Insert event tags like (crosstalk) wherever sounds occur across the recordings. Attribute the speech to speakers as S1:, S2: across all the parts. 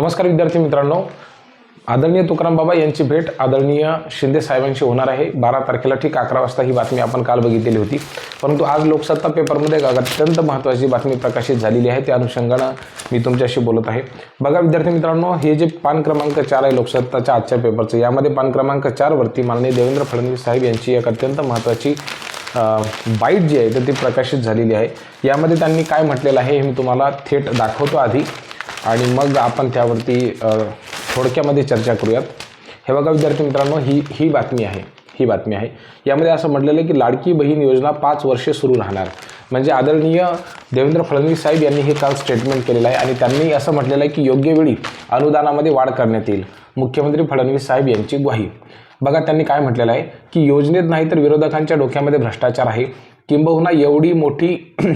S1: नमस्कार विद्यार्थी मित्रांनो. आदरणीय तुकाराम बाबा यांची भेट आदरणीय शिंदे साहेबांशी होणार आहे. बारा तारखेला ठीक अकरा वाजता ही बातमी आपण काल बघितलेली होती. परंतु आज लोकसत्ता पेपरमध्ये एक अत्यंत महत्त्वाची बातमी प्रकाशित झालेली आहे. त्या अनुषंगानं मी तुमच्याशी बोलत आहे. बघा विद्यार्थी मित्रांनो हे जे पान क्रमांक चार आहे लोकसत्ताच्या आजच्या पेपरचं यामध्ये पान क्रमांक चारवरती माननीय देवेंद्र फडणवीस साहेब यांची एक अत्यंत महत्त्वाची बाईट जी आहे तर ती प्रकाशित झालेली आहे. यामध्ये त्यांनी काय म्हटलेलं आहे हे मी तुम्हाला थेट दाखवतो आधी. आणि मग आपण त्यावरती थोडक्यामध्ये चर्चा करूयात. हे बघा विद्यार्थी मित्रांनो ही ही बातमी आहे. ही बातमी आहे. यामध्ये असं म्हटलेलं आहे की लाडकी बहीण योजना पाच वर्षे सुरू राहणार. म्हणजे आदरणीय देवेंद्र फडणवीस साहेब यांनी हे काल स्टेटमेंट केलेलं आहे आणि त्यांनी असं म्हटलेलं आहे की योग्य वेळी अनुदानामध्ये वाढ करण्यात येईल. मुख्यमंत्री फडणवीस साहेब यांची ग्वाही. बघा त्यांनी काय म्हटलेलं आहे की योजनेत नाही तर विरोधकांच्या डोक्यामध्ये भ्रष्टाचार आहे. किंबहुना एवढी मोठी (clears throat)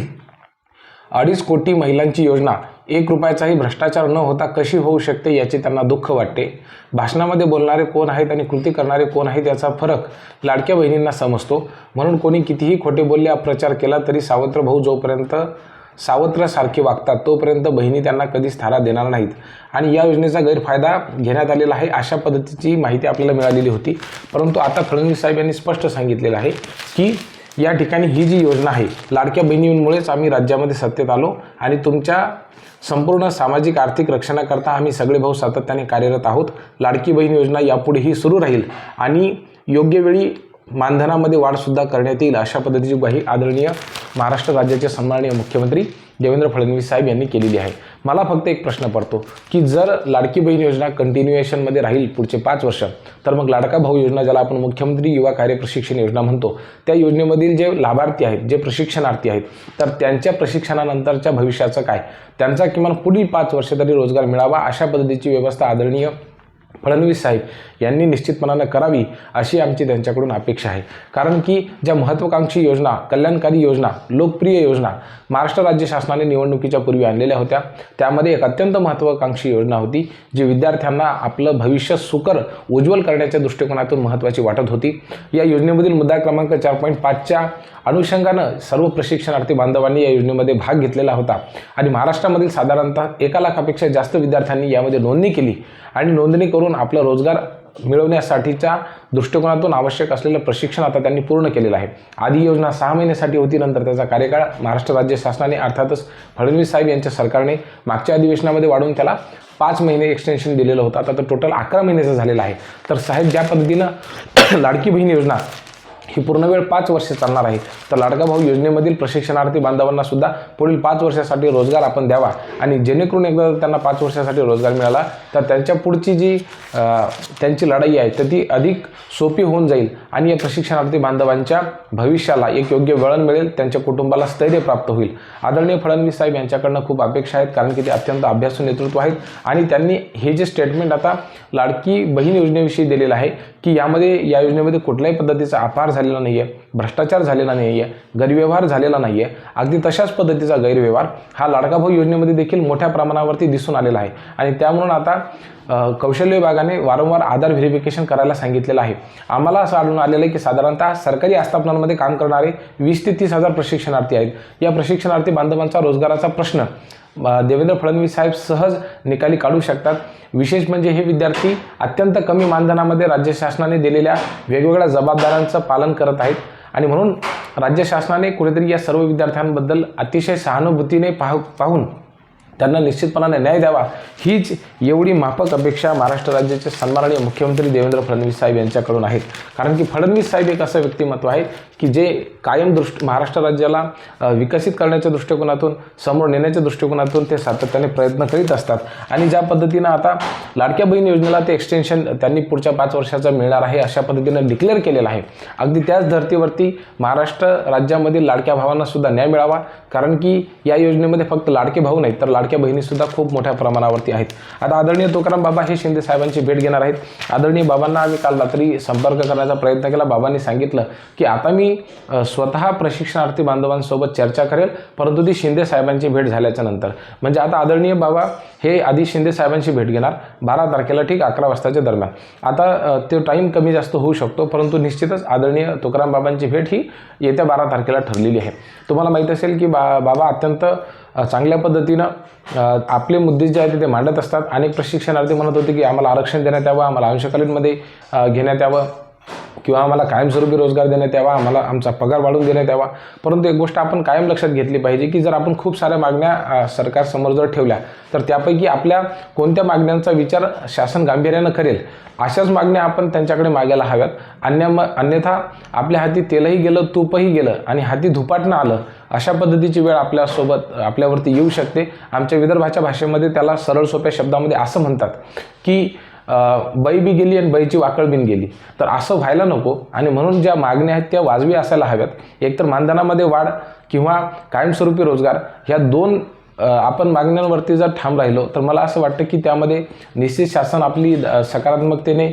S1: अडीच कोटी महिलांची योजना एक रुपयाचाही भ्रष्टाचार न होता कशी होऊ शकते याचे त्यांना दुःख वाटते. भाषणामध्ये बोलणारे कोण आहेत आणि कृती करणारे कोण आहेत याचा फरक लाडक्या बहिणींना समजतो. म्हणून कोणी कितीही खोटे बोलले अप्रचार केला तरी सावत्र भाऊ जोपर्यंत सावत्रसारखे वागतात तोपर्यंत बहिणी त्यांना कधीच थारा देणार नाहीत. आणि या योजनेचा गैरफायदा घेण्यात आलेला आहे अशा पद्धतीची माहिती आपल्याला मिळालेली होती. परंतु आता फडणवीस साहेब यांनी स्पष्ट सांगितलेलं आहे की या ठिकाणी ही जी योजना आहे लाडक्या बहिणींमुळेच आम्ही राज्यामध्ये सत्तेत आलो आणि तुमच्या संपूर्ण सामाजिक आर्थिक रक्षणाकरता आम्ही सगळे भाऊ सातत्याने कार्यरत आहोत. लाडकी बहीण योजना यापुढेही सुरू राहील आणि योग्य वेळी मानधनामध्ये वाढसुद्धा करण्यात येईल अशा पद्धतीची ग्वाही आदरणीय महाराष्ट्र राज्याचे सन्माननीय मुख्यमंत्री देवेंद्र फडणवीस साहेब यांनी केलेली आहे. मला फक्त एक प्रश्न पडतो की जर लाडकी बहीण योजना कंटिन्युएशनमध्ये राहील पुढचे पाच वर्ष तर मग लाडका भाऊ योजना ज्याला आपण मुख्यमंत्री युवा कार्य प्रशिक्षण योजना म्हणतो त्या योजनेमधील जे लाभार्थी आहेत जे प्रशिक्षणार्थी आहेत तर त्यांच्या प्रशिक्षणानंतरच्या भविष्याचं काय? त्यांचा किमान पुढील पाच वर्ष तरी रोजगार मिळावा अशा पद्धतीची व्यवस्था आदरणीय फडणवीस साहेब यांनी निश्चितपणानं करावी अशी आमची त्यांच्याकडून अपेक्षा आहे. कारण की ज्या महत्त्वाकांक्षी योजना कल्याणकारी योजना लोकप्रिय योजना महाराष्ट्र राज्य शासनाने निवडणुकीच्या पूर्वी आणलेल्या होत्या त्यामध्ये एक अत्यंत महत्त्वाकांक्षी योजना होती जी विद्यार्थ्यांना आपलं भविष्य सुकर उज्ज्वल करण्याच्या दृष्टिकोनातून महत्त्वाची वाटत होती. या योजनेमधील मुद्दा क्रमांक चार पॉईंट पाचच्या अनुषंगानं सर्व प्रशिक्षणार्थी बांधवांनी या योजनेमध्ये भाग घेतलेला होता आणि महाराष्ट्रामधील साधारणतः एका लाखापेक्षा जास्त विद्यार्थ्यांनी यामध्ये नोंदणी केली आणि नोंदणी करून आपला रोजगार मिळवण्यासाठीच्या दृष्टिकोनातून आवश्यक असलेलं प्रशिक्षण आता त्यांनी पूर्ण केलेलं आहे. आधी योजना सहा महिन्यासाठी होती नंतर त्याचा कार्यकाळ महाराष्ट्र राज्य शासनाने अर्थातच फडणवीस साहेब यांच्या सरकारने मागच्या अधिवेशनामध्ये वाढवून त्याला पाच महिने एक्सटेन्शन दिलेलं होतं. आता तर टोटल अकरा महिन्याचं झालेलं आहे. तर साहेब ज्या पद्धतीनं लाडकी बहीण योजना ही पूर्ण वेळ पाच वर्ष चालणार आहे. तर लाडका भाऊ योजनेमधील प्रशिक्षणार्थी बांधवांना सुद्धा पुढील पाच वर्षासाठी रोजगार आपण द्यावा आणि जेणेकरून एकदा त्यांना पाच वर्षासाठी रोजगार मिळाला तर त्यांच्या पुढची जी त्यांची लढाई आहे तर ती अधिक सोपी होऊन जाईल आणि या प्रशिक्षणार्थी बांधवांच्या भविष्याला एक योग्य वळण मिळेल त्यांच्या कुटुंबाला स्थैर्य प्राप्त होईल. आदरणीय फडणवीस साहेब यांच्याकडनं खूप अपेक्षा आहेत कारण की ते अत्यंत अभ्यासू नेतृत्व आहेत आणि त्यांनी हे जे स्टेटमेंट आता लाडकी बहीण योजनेविषयी दिलेलं आहे की यामध्ये या योजनेमध्ये कुठल्याही पद्धतीचा आभार झालेला नाही आहे भ्रष्टाचार झालेला नाही आहे गैरव्यवहार झालेला नाही आहे अगदी तशाच पद्धतीचा गैरव्यवहार हा लाडका भाऊ योजनेमध्ये देखील मोठ्या प्रमाणावरती दिसून आलेला आहे. आणि त्यामुळं आता कौशल्य विभागाने वारंवार आधार व्हेरिफिकेशन करायला सांगितलेलं आहे. आम्हाला असं आढळून आलेलं आहे की साधारणतः सरकारी आस्थापनांमध्ये काम करणारे वीस ते तीस हजार प्रशिक्षणार्थी आहेत. या प्रशिक्षणार्थी बांधवांचा रोजगाराचा प्रश्न देवेंद्र फडणवीस साहेब सहज निकाली काढू शकतात. विशेष म्हणजे हे विद्यार्थी अत्यंत कमी मानधनामध्ये राज्य शासनाने दिलेल्या वेगवेगळ्या जबाबदाऱ्यांचं पालन करत आहेत. आणि म्हणून राज्य शासनाने कुठेतरी या सर्व विद्यार्थ्यांबद्दल अतिशय सहानुभूतीने पाह पाहून त्यांना निश्चितपणाने न्याय द्यावा. हीच एवढी माफक अपेक्षा महाराष्ट्र राज्याचे सन्माननीय मुख्यमंत्री देवेंद्र फडणवीस साहेब यांच्याकडून आहेत. कारण की फडणवीस साहेब एक असं व्यक्तिमत्व आहे की जे कायम दृष्ट महाराष्ट्र राज्याला विकसित करण्याच्या दृष्टिकोनातून समोर नेण्याच्या दृष्टिकोनातून ते सातत्याने प्रयत्न करीत असतात. आणि ज्या पद्धतीनं आता लाडक्या बहीण योजनेला ते एक्सटेन्शन त्यांनी पुढच्या पाच वर्षाचा मिळणार आहे अशा पद्धतीनं डिक्लेअर केलेलं आहे. अगदी त्याच धर्तीवरती महाराष्ट्र राज्यामधील लाडक्या भावांना सुद्धा न्याय मिळावा. कारण की या योजनेमध्ये फक्त लाडके भाऊ नाहीत तर लाडक्या बहिणीसुद्धा खूप मोठ्या प्रमाणावरती आहेत. आता आदरणीय तुकाराम बाबा हे शिंदे साहेबांची भेट घेणार आहेत. आदरणीय बाबांना आम्ही काल रात्री संपर्क करण्याचा प्रयत्न केला. बाबांनी सांगितलं की आता मी स्वतः प्रशिक्षणार्थी बांधवांसोबत चर्चा करेल परंतु ती शिंदे साहेबांची भेट झाल्याच्यानंतर. म्हणजे आता आदरणीय बाबा हे आधी शिंदे साहेबांची भेट घेणार बारा तारखेला ठीक अकरा वाजताच्या दरम्यान. आता तो टाईम कमी जास्त होऊ शकतो परंतु निश्चितच आदरणीय तुकाराम बाबांची भेट ही येत्या बारा तारखेला ठरलेली आहे. तुम्हाला माहीत असेल की बा बाबा अत्यंत चांगल्या पद्धतीनं आपले मुद्दे जे आहेत ते मांडत असतात. अनेक प्रशिक्षणार्थी म्हणत होते की आम्हाला आरक्षण देण्यात यावं आम्हाला अंशकालीनमध्ये घेण्यात यावं. किंवा आम्हाला कायमस्वरूपी रोजगार देण्यात यावा आम्हाला आमचा पगार वाढवून देण्यात यावा परंतु एक गोष्ट आपण कायम लक्षात घेतली पाहिजे की जर आपण खूप साऱ्या मागण्या सरकारसमोर जर ठेवल्या तर त्यापैकी आपल्या कोणत्या मागण्यांचा विचार शासन गांभीर्यानं करेल? अशाच मागण्या आपण त्यांच्याकडे मागायला हव्यात. अन्य म अन्यथा आपल्या हाती तेलही गेलं तूपही गेलं आणि हाती धुपाटणं आलं अशा पद्धतीची वेळ आपल्यासोबत आपल्यावरती येऊ शकते. आमच्या विदर्भाच्या भाषेमध्ये त्याला सरळ सोप्या शब्दामध्ये असं म्हणतात की बाई बी गेली आणि बाईची वाकळ बिन गेली. तर असं व्हायला नको आणि म्हणून ज्या मागण्या आहेत त्या वाजवी असायला हव्यात. एकतर मानधनामध्ये वाढ किंवा कायमस्वरूपी रोजगार ह्या दोन आपण मागण्यांवरती जर ठाम राहिलो तर मला असं वाटतं की त्यामध्ये निश्चित शासन आपली सकारात्मकतेने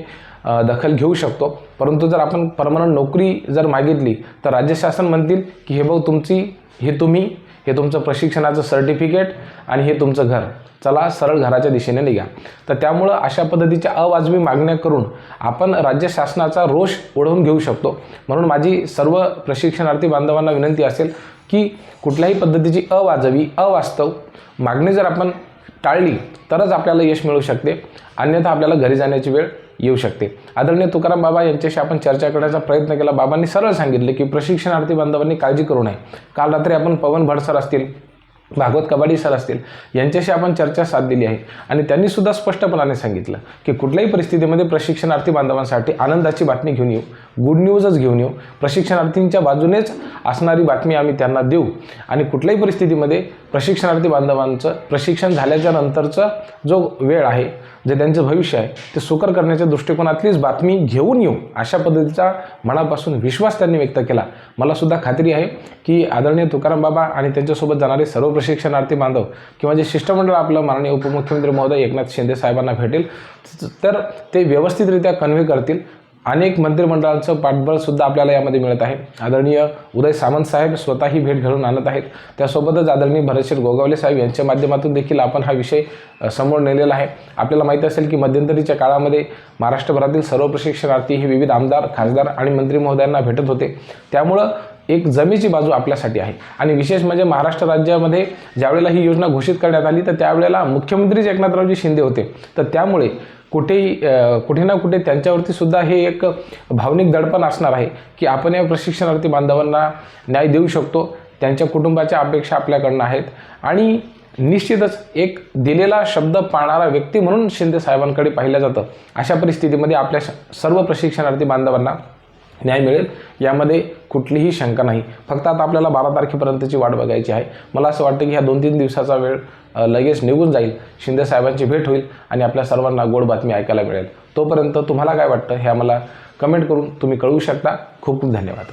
S1: दखल घेऊ शकतो. परंतु जर आपण परमनंट नोकरी जर मागितली तर राज्य शासन म्हणतील की हे भाऊ तुमची हे तुम्ही हे तुमचं प्रशिक्षणाचं सर्टिफिकेट आणि हे तुमचं घर. चला सरळ घराच्या दिशेने निघा. तर त्यामुळं अशा पद्धतीच्या अवाजवी मागण्या करून आपण राज्य शासनाचा रोष ओढवून घेऊ शकतो. म्हणून माझी सर्व प्रशिक्षणार्थी बांधवांना विनंती असेल की कुठल्याही पद्धतीची अवाजवी अवास्तव मागणी जर आपण टाळली तरच आपल्याला यश मिळू शकते. अन्यथा आपल्याला घरी जाण्याची वेळ येऊ शकते. आदरणीय तुकाराम बाबा यांच्याशी आपण चर्चा करण्याचा प्रयत्न केला. बाबांनी सरळ सांगितले की प्रशिक्षणार्थी बांधवांनी काळजी करू नये. काल रात्री आपण पवन भडसर असतील भागवत कबाडी सर असतील यांच्याशी आपण चर्चा साधलेली आहे. आणि त्यांनी सुद्धा स्पष्टपणाने सांगितलं की कुठल्याही परिस्थितीमध्ये प्रशिक्षणार्थी बांधवांसाठी आनंदाची बातमी घेऊन येऊ. गुड न्यूजच घेऊन येऊ. प्रशिक्षणार्थींच्या बाजूनेच असणारी बातमी आम्ही त्यांना देऊ. आणि कुठल्याही परिस्थितीमध्ये प्रशिक्षणार्थी बांधवांचं प्रशिक्षण झाल्याच्या नंतरचा जो वेळ आहे जे त्यांचं भविष्य आहे ते सुकर करण्याच्या दृष्टिकोनातलीच बातमी घेऊन येऊ. अशा पद्धतीचा मनापासून विश्वास त्यांनी व्यक्त केला. मलासुद्धा खात्री आहे की आदरणीय तुकाराम बाबा आणि त्यांच्यासोबत जाणारे सर्व प्रशिक्षणार्थी बांधव किंवा जे शिष्टमंडळ आपलं माननीय उपमुख्यमंत्री महोदय एकनाथ शिंदे साहेबांना भेटेल तर ते व्यवस्थितरित्या कन्व्हे करतील. अनेक मंत्रिमंडळाचं पाठबळ सुद्धा आपल्याला यामध्ये मिळत आहे. आदरणीय उदय सामंत साहेब स्वतःही भेट घडवून आणत आहेत. त्यासोबतच आदरणीय भरतशेठ गोगावले साहेब यांच्या माध्यमातून देखील आपण हा विषय समोर नेलेला आहे. आपल्याला माहिती असेल की मध्यंतरीच्या काळामध्ये महाराष्ट्रभरातील सर्व प्रशिक्षणार्थी हे विविध आमदार खासदार आणि मंत्री महोदयांना भेटत होते. त्यामुळं एक जमेची बाजू आपल्यासाठी आहे. आणि विशेष म्हणजे महाराष्ट्र राज्यामध्ये ज्यावेळेला ही योजना घोषित करण्यात आली तर त्यावेळेला मुख्यमंत्रीच एकनाथरावजी शिंदे होते. तर त्यामुळे कुठेही कुठे ना कुठे त्यांच्यावरती सुद्धा हे एक भावनिक दडपण असणार आहे की आपण या प्रशिक्षणार्थी बांधवांना न्याय देऊ शकतो. त्यांच्या कुटुंबाच्या अपेक्षा आपल्याकडनं आहेत. आणि निश्चितच एक दिलेला शब्द पाळणारा व्यक्ती म्हणून शिंदे साहेबांकडे पाहिलं जातं. अशा परिस्थितीमध्ये आपल्या श- सर्व प्रशिक्षणार्थी बांधवांना न्याय मिळेल. यामध्ये कुठलीही शंका नाही. फक्त आता आपल्याला बारा तारखेपर्यंतची वाट बघायची आहे. मला असं वाटतं की ह्या दोन तीन दिवसाचा वेळ लगेच निघून जाईल. शिंदे साहेबांची भेट होईल आणि आपल्या सर्वांना गोड बातमी ऐकायला मिळेल. तोपर्यंत तुम्हाला काय वाटतं हे आम्हाला कमेंट करून तुम्ही कळवू शकता. खूप खूप धन्यवाद.